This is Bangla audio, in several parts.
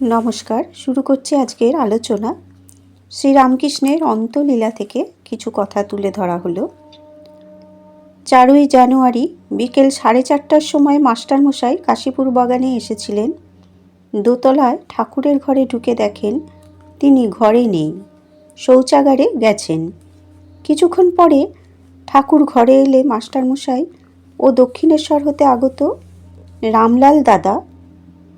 নমস্কার, শুরু করছি আজকের আলোচনা। শ্রীরামকৃষ্ণের অন্তলীলা থেকে কিছু কথা তুলে ধরা হলো। চারই জানুয়ারি বিকেল সাড়ে চারটার সময় মাস্টারমশাই কাশীপুর বাগানে এসেছিলেন। দোতলায় ঠাকুরের ঘরে ঢুকে দেখেন তিনি ঘরে নেই, শৌচাগারে গেছেন। কিছুক্ষণ পরে ঠাকুর ঘরে এলে মাস্টারমশাই ও দক্ষিণেশ্বর হতে আগত রামলাল দাদা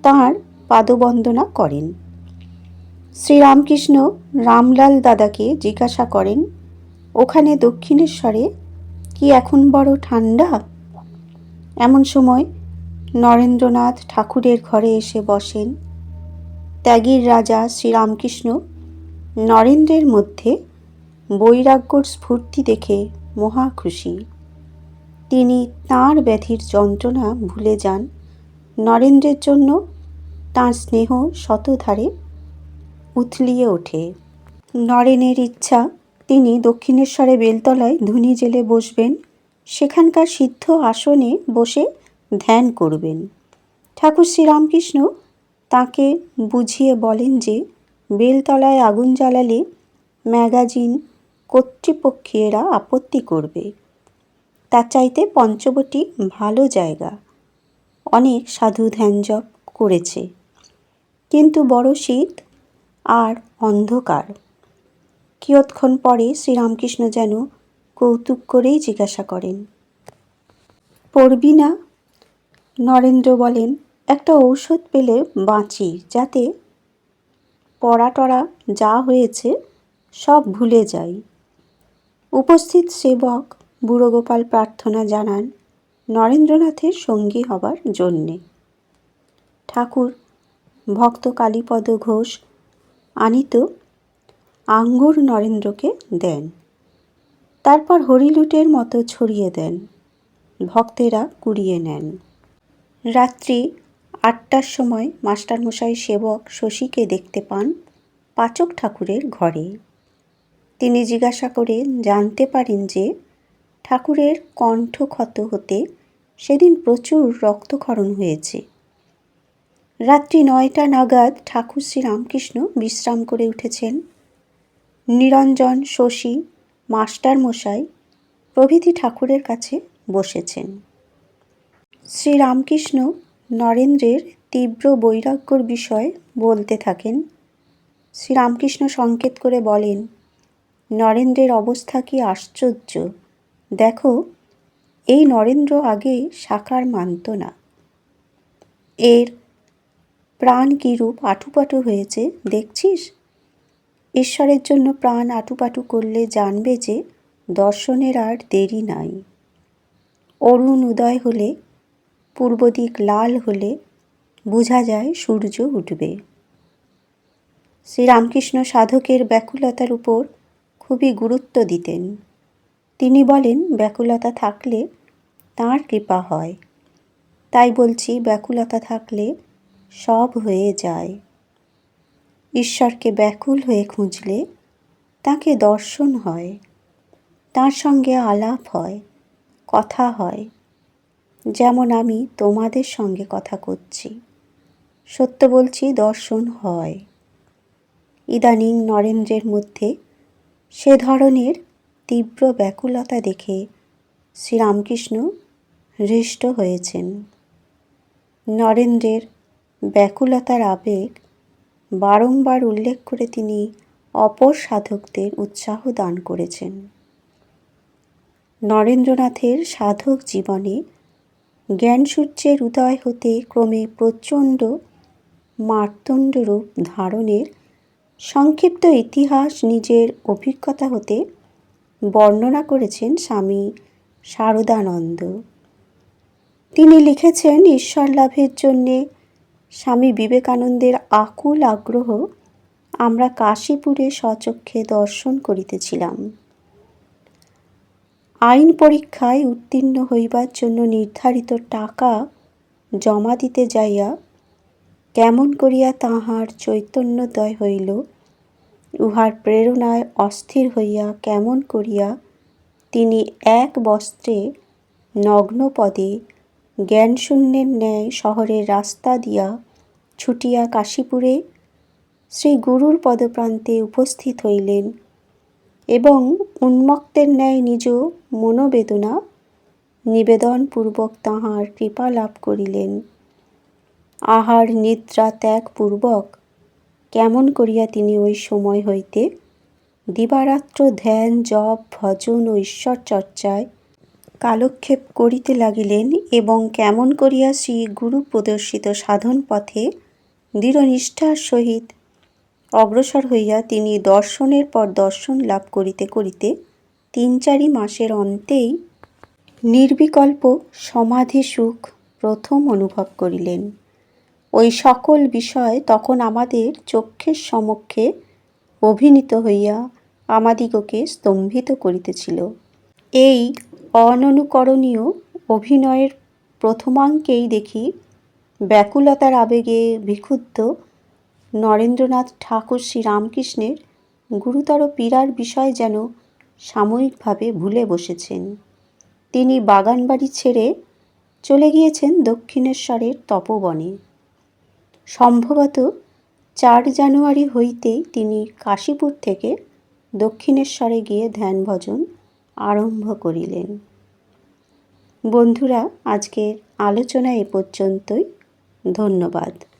তাঁর পাদবন্দনা করেন। শ্রীরামকৃষ্ণ রামলাল দাদাকে জিজ্ঞাসা করেন, ওখানে দক্ষিণেশ্বরে কি এখন বড় ঠান্ডা? এমন সময় নরেন্দ্রনাথ ঠাকুরের ঘরে এসে বসেন। ত্যাগীর রাজা শ্রীরামকৃষ্ণ নরেন্দ্রের মধ্যে বৈরাগ্যর স্ফূর্তি দেখে মহা খুশি। তিনি তাঁর ব্যাধির যন্ত্রণা ভুলে যান। নরেন্দ্রের জন্য তাঁর স্নেহ শতধারে উথলিয়ে ওঠে। নরেনের ইচ্ছা, তিনি দক্ষিণেশ্বরে বেলতলায় ধুনি জেলে বসবেন, সেখানকার সিদ্ধ আসনে বসে ধ্যান করবেন। ঠাকুর শ্রীরামকৃষ্ণ তাকে বুঝিয়ে বলেন যে, বেলতলায় আগুন জ্বালালে ম্যাগাজিন কর্তৃপক্ষীয়রা আপত্তি করবে। তার চাইতে পঞ্চবটি ভালো জায়গা। অনেক সাধু ধ্যান জপ করেছে। কিন্তু বড় শীত আর অন্ধকার। কিয়ৎক্ষণ পরে শ্রীরামকৃষ্ণ যেন কৌতুক করেই জিজ্ঞাসা করেন। পড়বি না নরেন্দ্র বলেন, একটা ঔষধ পেলে বাঁচি, যাতে পড়া টড়া যা হয়েছে সব ভুলে যাই উপস্থিত সেবক বুড়োগোপাল প্রার্থনা জানান, নরেন্দ্রনাথের সঙ্গী হবার জন্যে। ঠাকুর ভক্ত কালীপদ ঘোষ আনিত আঙ্গুর নরেন্দ্রকে দেন। তারপর হরিলুটের মতো ছড়িয়ে দেন। ভক্তেরা কুড়িয়ে নেন। রাত্রি আটটার সময় মাস্টারমশাই সেবক শশীকে দেখতে পান পাচক ঠাকুরের ঘরে। তিনি জিজ্ঞাসা করে, জানতে পারেন যে ঠাকুরের কণ্ঠ ক্ষত হতে সেদিন প্রচুর রক্তক্ষরণ হয়েছে। রাত্রি নয়টা নাগাদ ঠাকুর শ্রীরামকৃষ্ণ বিশ্রাম করে উঠেছেন। নিরঞ্জন, শশী মাস্টারমশাই প্রভৃতি ঠাকুরের কাছে বসেছেন। শ্রীরামকৃষ্ণ নরেন্দ্রের তীব্র বৈরাগ্যর বিষয় বলতে থাকেন। শ্রীরামকৃষ্ণ সংকেত করে বলেন, নরেন্দ্রের অবস্থা কি আশ্চর্য। দেখো, এই নরেন্দ্র আগে সাকার মানত না। এর প্রাণ কীরূপ আটুপাটু হয়েছে, দেখছিস? ঈশ্বরের জন্য প্রাণ আটুপাটু করলে জানবে যে দর্শনের আর দেরি নাই। অরুণ উদয় হলে পূর্ব দিক লাল হলে বোঝা যায় সূর্য উঠবে। শ্রীরামকৃষ্ণ সাধকের ব্যাকুলতার উপর খুবই গুরুত্ব দিতেন। তিনি বলেন, ব্যাকুলতা থাকলে তাঁর কৃপা হয়। তাই বলছি, ব্যাকুলতা থাকলে সব হয়ে যায়। ঈশ্বরকে ব্যাকুল হয়ে খুঁজলে তাকে দর্শন হয়, তার সঙ্গে আলাপ হয়, কথা হয়। যেমন আমি তোমাদের সঙ্গে কথা করছি, সত্য বলছি, দর্শন হয়। ইদানিং নরেন্দ্রের মধ্যে সে ধরনের তীব্র ব্যাকুলতা দেখে শ্রীরামকৃষ্ণ হৃষ্ট হয়েছেন। নরেন্দ্রের ব্যাকুলতার আবেগ বারংবার উল্লেখ করে তিনি অপর সাধকদের উৎসাহ দান করেছেন। নরেন্দ্রনাথের সাধক জীবনে জ্ঞানসূর্যের উদয় হতে ক্রমে প্রচণ্ড মার্তণ্ড রূপ ধারণের সংক্ষিপ্ত ইতিহাস নিজের অভিজ্ঞতা হতে বর্ণনা করেছেন স্বামী শারদানন্দ। তিনি লিখেছেন, ঈশ্বর লাভের জন্যে স্বামী বিবেকানন্দের আকুল আগ্রহ, আমরা কাশীপুরে স্বচক্ষে দর্শন করিতেছিলাম। আইন পরীক্ষায় উত্তীর্ণ হইবার জন্য নির্ধারিত টাকা জমা দিতে যাইয়া কেমন করিয়া তাহার চৈতন্যদয় হইল, উহার প্রেরণায় অস্থির হইয়া কেমন করিয়া তিনি এক বস্ত্রে নগ্নপদে জ্ঞানশূন্যের ন্যায় শহরের রাস্তা দিয়া ছুটিয়া কাশীপুরে শ্রী গুরুর পদপ্রান্তে উপস্থিত হইলেন এবং উন্মক্তের ন্যায় নিজ মনোবেদনা নিবেদনপূর্বক তাঁহার কৃপা লাভ করিলেন। আহার নিদ্রা ত্যাগ পূর্বক কেমন করিয়া তিনি ওই সময় হইতে দিবারাত্র ধ্যান, জপ, ভজন ও ঈশ্বর চর্চায় কালক্ষেপ করিতে লাগিলেন এবং কেমন করিয়া শ্রী গুরু প্রদর্শিত সাধন পথে দৃঢ় নিষ্ঠার সহিত অগ্রসর হইয়া তিনি দর্শনের পর দর্শন লাভ করিতে করিতে তিন চারি মাসের অন্তেই নির্বিকল্প সমাধি সুখ প্রথম অনুভব করিলেন। ওই সকল বিষয় তখন আমাদের চক্ষের সমক্ষে অভিনীত হইয়া আমাদিগকে স্তম্ভিত করিতেছিল। এই অননুকরণীয় অভিনয়ের প্রথমাঙ্কেই দেখি ব্যাকুলতার আবেগে বিক্ষুব্ধ নরেন্দ্রনাথ ঠাকুর শ্রীরামকৃষ্ণের গুরুতর পীড়ার বিষয় যেন সাময়িকভাবে ভুলে বসেছেন। তিনি বাগানবাড়ি ছেড়ে চলে গিয়েছেন দক্ষিণেশ্বরের তপবনে। সম্ভবত চার জানুয়ারি হইতেই তিনি কাশীপুর থেকে দক্ষিণেশ্বরে গিয়ে ধ্যান ভজন আরম্ভ করিলেন। বন্ধুরা আজকের আলোচনা এ পর্যন্তই। ধন্যবাদ।